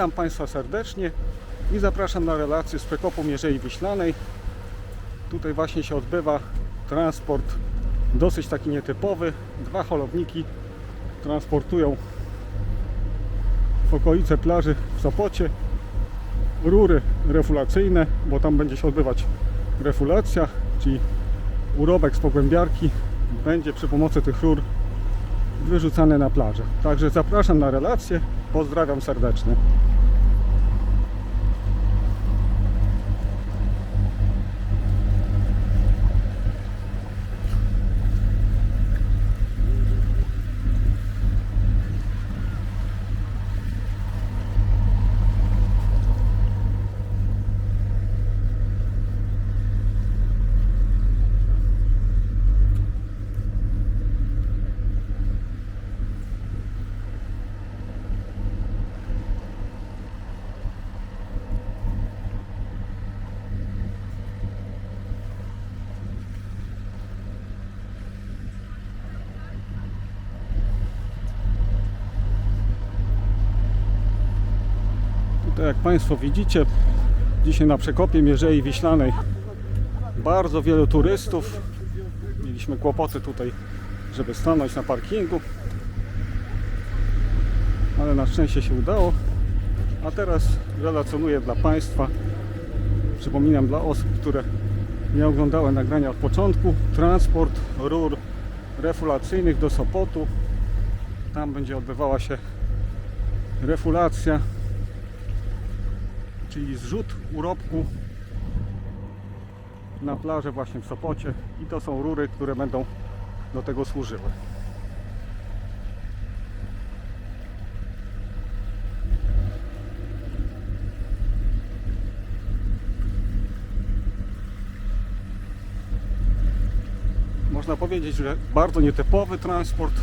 Witam Państwa serdecznie i zapraszam na relację z Prekopu Mierzei Wiślanej. Tutaj właśnie się odbywa transport dosyć taki nietypowy. Dwa holowniki transportują w okolice plaży w Sopocie rury refulacyjne, bo tam będzie się odbywać refulacja, czyli urobek z pogłębiarki będzie przy pomocy tych rur wyrzucany na plażę. Także zapraszam na relację. Pozdrawiam serdecznie. Jak Państwo widzicie, dzisiaj na przekopie Mierzei Wiślanej bardzo wielu turystów. Mieliśmy kłopoty tutaj, żeby stanąć na parkingu, ale na szczęście się udało. A teraz relacjonuję dla Państwa, przypominam dla osób, które nie oglądały nagrania od początku, transport rur refulacyjnych do Sopotu. Tam będzie odbywała się refulacja czyli zrzut urobku na plażę właśnie w Sopocie i to są rury, które będą do tego służyły. Można powiedzieć, że bardzo nietypowy transport,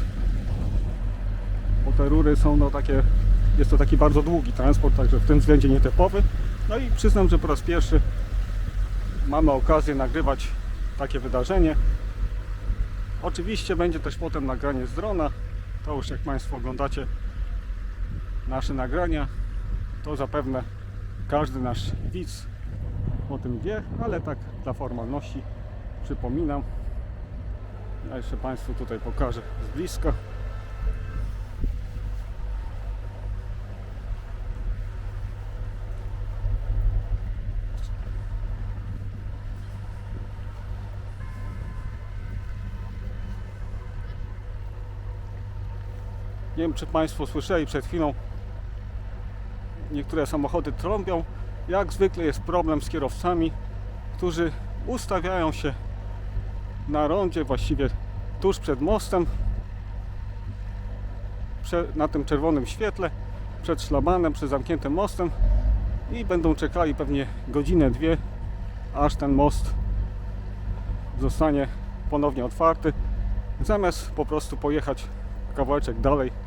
bo te rury są no takie jest to taki bardzo długi transport, także w tym względzie nietypowy. No i przyznam, że po raz pierwszy mamy okazję nagrywać takie wydarzenie. Oczywiście będzie też potem nagranie z drona. To już jak Państwo oglądacie nasze nagrania, to zapewne każdy nasz widz o tym wie, ale tak dla formalności przypominam. Ja jeszcze Państwu tutaj pokażę z bliska. Nie wiem, czy Państwo słyszeli przed chwilą. Niektóre samochody trąbią. Jak zwykle jest problem z kierowcami, którzy ustawiają się na rondzie, właściwie tuż przed mostem, na tym czerwonym świetle, przed szlabanem, przed zamkniętym mostem i będą czekali pewnie godzinę, dwie, aż ten most zostanie ponownie otwarty, zamiast po prostu pojechać kawałeczek dalej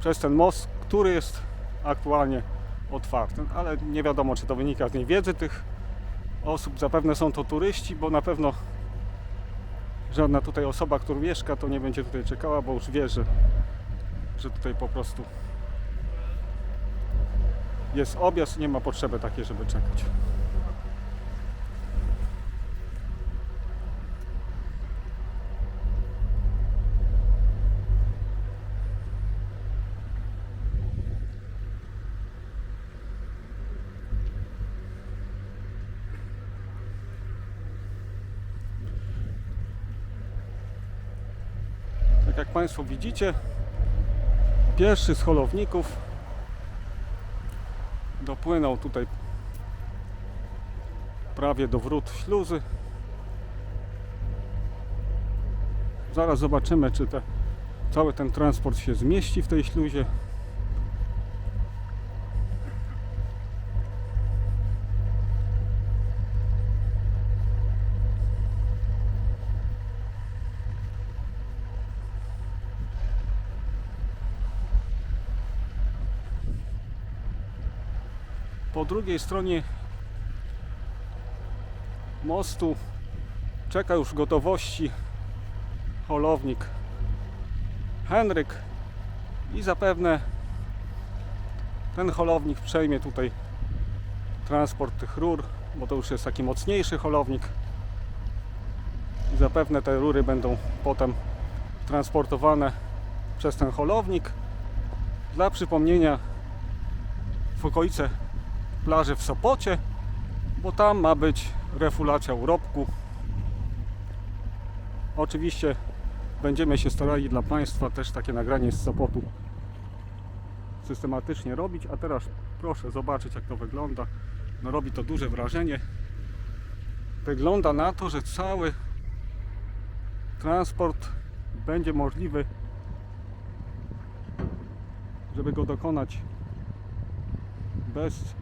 przez ten most, który jest aktualnie otwarty. Ale nie wiadomo, czy to wynika z niewiedzy tych osób. Zapewne są to turyści, bo na pewno żadna tutaj osoba, która mieszka, to nie będzie tutaj czekała, bo już wie, że, że tutaj po prostu jest objazd, nie ma potrzeby takiej, żeby czekać. Jak Państwo widzicie, pierwszy z holowników dopłynął tutaj prawie do wrót śluzy. Zaraz zobaczymy, czy te, cały ten transport się zmieści w tej śluzie. Po drugiej stronie mostu czeka już gotowości holownik Henryk i zapewne ten holownik przejmie tutaj transport tych rur, bo to już jest taki mocniejszy holownik i zapewne te rury będą potem transportowane przez ten holownik. Dla przypomnienia w okolice plaży w Sopocie, bo tam ma być refulacja urobku. Oczywiście będziemy się starali dla Państwa też takie nagranie z Sopotu systematycznie robić, a teraz proszę zobaczyć jak to wygląda. No robi to duże wrażenie. Wygląda na to, że cały transport będzie możliwy, żeby go dokonać bez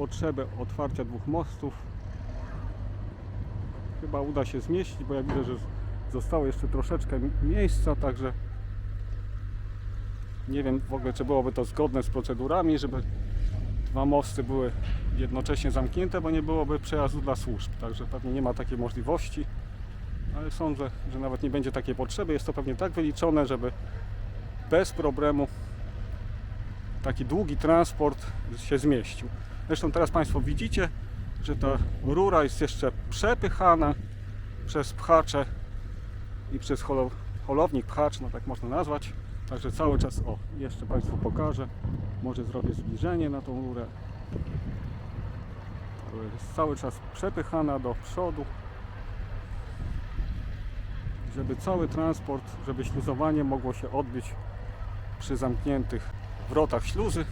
potrzeby otwarcia dwóch mostów. Chyba uda się zmieścić, bo ja widzę, że zostało jeszcze troszeczkę mi- miejsca, także nie wiem w ogóle, czy byłoby to zgodne z procedurami, żeby dwa mosty były jednocześnie zamknięte, bo nie byłoby przejazdu dla służb, także pewnie nie ma takiej możliwości, ale sądzę, że nawet nie będzie takiej potrzeby. Jest to pewnie tak wyliczone, żeby bez problemu taki długi transport się zmieścił. Zresztą teraz Państwo widzicie, że ta rura jest jeszcze przepychana przez pchacze i przez holo, holownik pchacz, no tak można nazwać. Także cały czas, o, jeszcze Państwu pokażę. Może zrobię zbliżenie na tą rurę. Jest cały czas przepychana do przodu, żeby cały transport, żeby śluzowanie mogło się odbyć przy zamkniętych wrotach śluzy.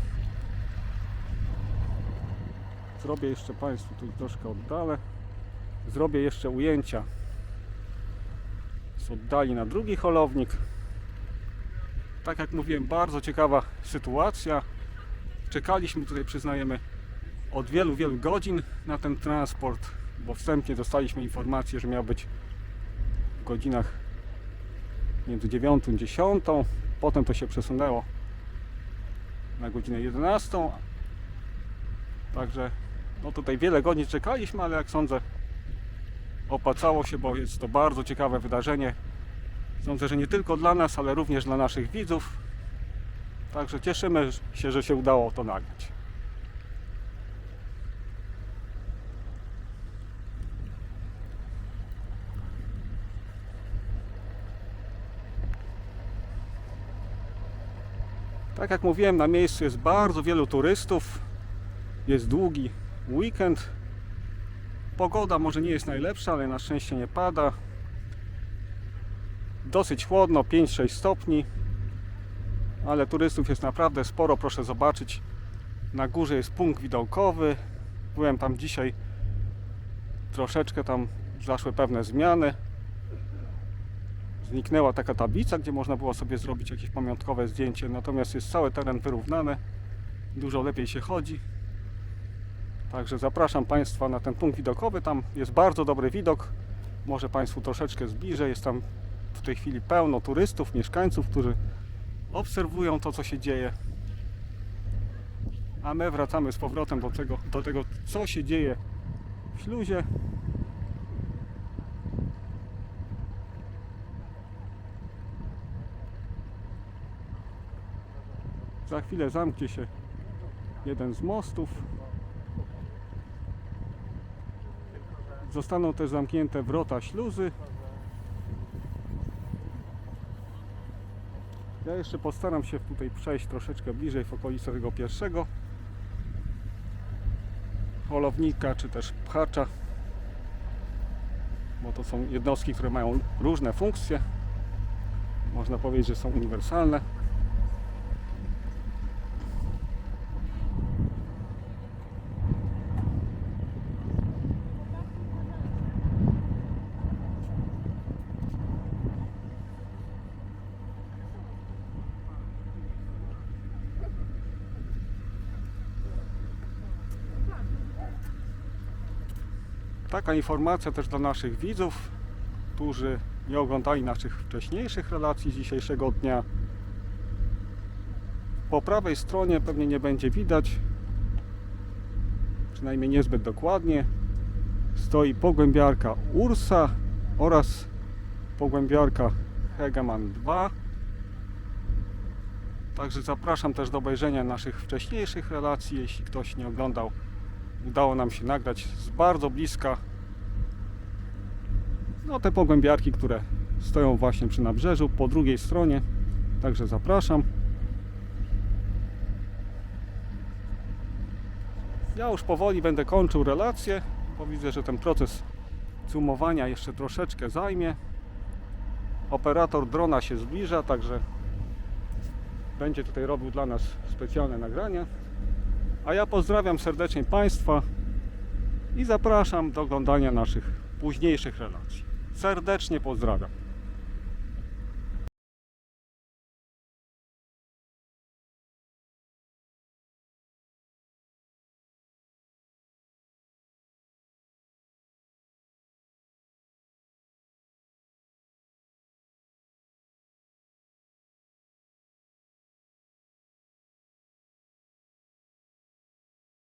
Zrobię jeszcze Państwu tu troszkę oddalę. Zrobię jeszcze ujęcia z oddali na drugi holownik. Tak jak mówiłem, bardzo ciekawa sytuacja. Czekaliśmy tutaj, przyznajemy, od wielu, wielu godzin na ten transport, bo wstępnie dostaliśmy informację, że miał być w godzinach między 9 a 10. Potem to się przesunęło na godzinę 11. Także no tutaj wiele godzin czekaliśmy, ale jak sądzę opłacało się, bo jest to bardzo ciekawe wydarzenie. Sądzę, że nie tylko dla nas, ale również dla naszych widzów. Także cieszymy się, że się udało to nagrać. Tak jak mówiłem, na miejscu jest bardzo wielu turystów. Jest długi weekend. Pogoda może nie jest najlepsza, ale na szczęście nie pada. Dosyć chłodno, 5-6 stopni. Ale turystów jest naprawdę sporo, proszę zobaczyć. Na górze jest punkt widokowy. Byłem tam dzisiaj. Troszeczkę tam zaszły pewne zmiany. Zniknęła taka tablica, gdzie można było sobie zrobić jakieś pamiątkowe zdjęcie. Natomiast jest cały teren wyrównany. Dużo lepiej się chodzi. Także zapraszam Państwa na ten punkt widokowy. Tam jest bardzo dobry widok. Może Państwu troszeczkę zbliżę. Jest tam w tej chwili pełno turystów, mieszkańców, którzy obserwują to, co się dzieje. A my wracamy z powrotem do tego, do tego co się dzieje w śluzie. Za chwilę zamknie się jeden z mostów. Zostaną też zamknięte wrota śluzy. Ja jeszcze postaram się tutaj przejść troszeczkę bliżej w okolice tego pierwszego holownika czy też pchacza, bo to są jednostki, które mają różne funkcje. Można powiedzieć, że są uniwersalne. Taka informacja też dla naszych widzów, którzy nie oglądali naszych wcześniejszych relacji z dzisiejszego dnia. Po prawej stronie pewnie nie będzie widać, przynajmniej niezbyt dokładnie, stoi pogłębiarka Ursa oraz pogłębiarka Hegeman 2. Także zapraszam też do obejrzenia naszych wcześniejszych relacji, jeśli ktoś nie oglądał. Udało nam się nagrać z bardzo bliska no, te pogłębiarki, które stoją właśnie przy nabrzeżu, po drugiej stronie. Także zapraszam. Ja już powoli będę kończył relację, bo widzę, że ten proces zoomowania jeszcze troszeczkę zajmie. Operator drona się zbliża, także będzie tutaj robił dla nas specjalne nagrania. A ja pozdrawiam serdecznie Państwa i zapraszam do oglądania naszych późniejszych relacji. Serdecznie pozdrawiam.